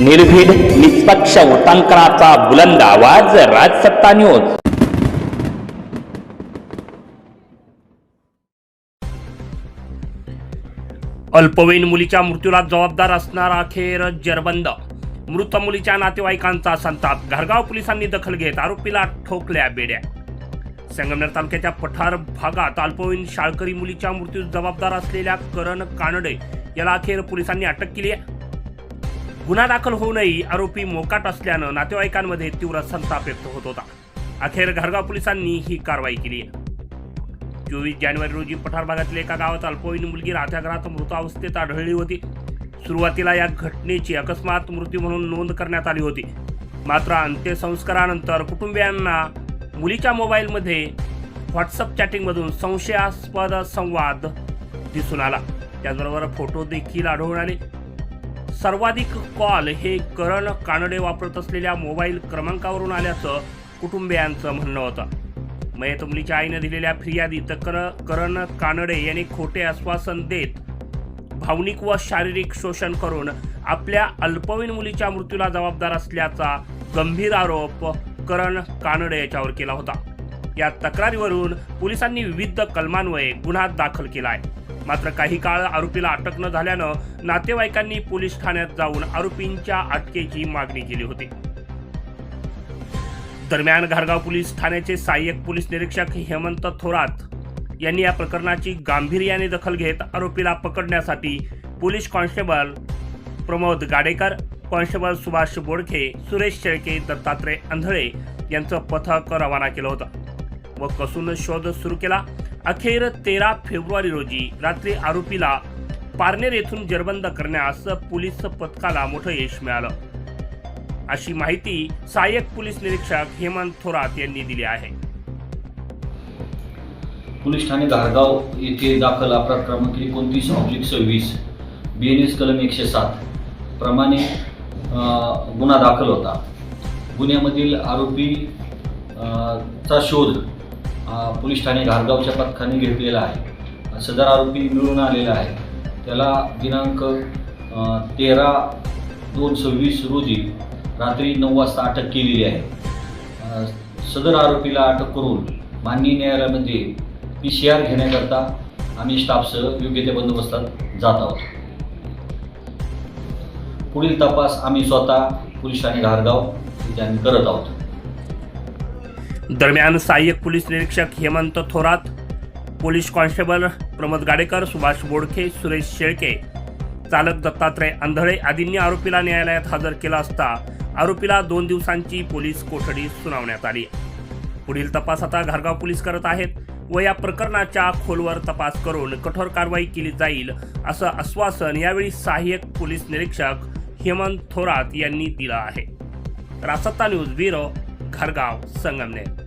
निर्भीड निष्पक्ष उटांकनाचा बुलंद आवाज राजसत्ता न्यूज अल्पवयीन मुलीच्या मृत्यूला जबाबदार असणारा अखेर जरबंद. मृत मुलीच्या नातेवाईकांचा संताप घरगाव पोलिसांनी दखल घेत आरोपीला ठोकल्या बेड्या. संगमनेर तालुक्याच्या पठार भागात अल्पवयीन शाळकरी मुलीच्या मृत्यूस जबाबदार असलेल्या करण कानडे याला अखेर पोलिसांनी अटक केली आहे. गुन्हा दाखल होऊनही आरोपी मोकाट असल्यानं नातेवाईकांमध्ये तीव्र संताप व्यक्त होत होता. अखेर घरगाव पोलिसांनी ही कारवाई केली. आहे चोवीस जानेवारी रोजी पठार भागातील एका गावात अल्पवयीन मुलगी राहत्या घरात मृत अवस्थेत आढळली होती. सुरुवातीला या घटनेची अकस्मात मृत्यू म्हणून नोंद करण्यात आली होती. मात्र अंत्यसंस्कारानंतर कुटुंबियांना मुलीच्या मोबाईलमध्ये व्हॉट्सअप चॅटिंगमधून संशयास्पद संवाद दिसून आला. त्याचबरोबर फोटो देखील आढळून आले. सर्वाधिक कॉल हे करण कानडे वापरत असलेल्या मोबाईल क्रमांकावरून आल्याचं कुटुंबियांचं म्हणणं होतं. मयत मुलीच्या आईने दिलेल्या फिर्यादीत कर करण कानडे यांनी खोटे आश्वासन देत भावनिक व शारीरिक शोषण करून आपल्या अल्पवयीन मुलीच्या मृत्यूला जबाबदार असल्याचा गंभीर आरोप करण कानडे याच्यावर केला होता. या तक्रारीवरून पोलिसांनी विविध कलमान्वये गुन्हा दाखल केला आहे. मात्र काही काळ आरोपीला अटक न झाल्यानं नातेवाईकांनी पोलीस ठाण्यात जाऊन आरोपींच्या अटकेची मागणी केली होती. दरम्यान घारगाव पोलीस ठाण्याचे सहाय्यक पोलीस निरीक्षक हेमंत थोरात यांनी या प्रकरणाची गांभीर्याने दखल घेत आरोपीला पकडण्यासाठी police constable Pramod Gadekar constable Subhash Bodkhe Suresh Shelke Dattatray Andhale यांचं पथक रवाना केलं होतं व कसून शोध सुरू केला अखेर तेरा फेब्रुवारी रोजी रात्री आरोपीला पारनेर येथून जरबंद करण्यास पोलीस पथकाला मोठं यश मिळालं. अशी माहिती सहाय्यक पोलीस निरीक्षक हेमंत थोरात यांनी दिली आहे. पोलीस ठाणे धारगाव येथे दाखल अपराध क्रमांक एकोणतीस ऑब्लिक सव्वीस बी एन एस कलम एकशे सात प्रमाणे गुन्हा दाखल होता. गुन्ह्यामधील आरोपी चा शोध पोलीस ठाणे घारगावच्या पथकाने घेतलेला आहे. सदर आरोपी मिळून आलेला आहे. त्याला दिनांक तेरा दोन सव्वीस रोजी रात्री नऊ वाजता अटक केलेली आहे. सदर आरोपीला अटक करून माननीय न्यायालयामध्ये पी सी आर घेण्याकरता आम्ही स्टाफसह योग्य त्या बंदोबस्तात जात आहोत. पुढील तपास आम्ही स्वतः पोलीस ठाणे घारगाव इथे आम्ही करत आहोत. दरम्यान सहाय्यक पोलीस निरीक्षक हेमंत थोरात पोलीस कॉन्स्टेबल प्रमोद गाडेकर सुभाष बोडखे सुरेश शेळके चालक दत्तात्रय आंधळे आदींनी आरोपीला न्यायालयात हजर केला असता आरोपीला दोन दिवसांची पोलीस कोठडी सुनावण्यात आली. पुढील तपास आता घरगाव पोलीस करत आहेत व या प्रकरणाच्या खोलवर तपास करून कठोर कारवाई केली जाईल असं आश्वासन यावेळी सहाय्यक पोलीस निरीक्षक हेमंत थोरात यांनी दिलं आहे. रासत्ता न्यूज ब्युरो खरगाव संगमनेर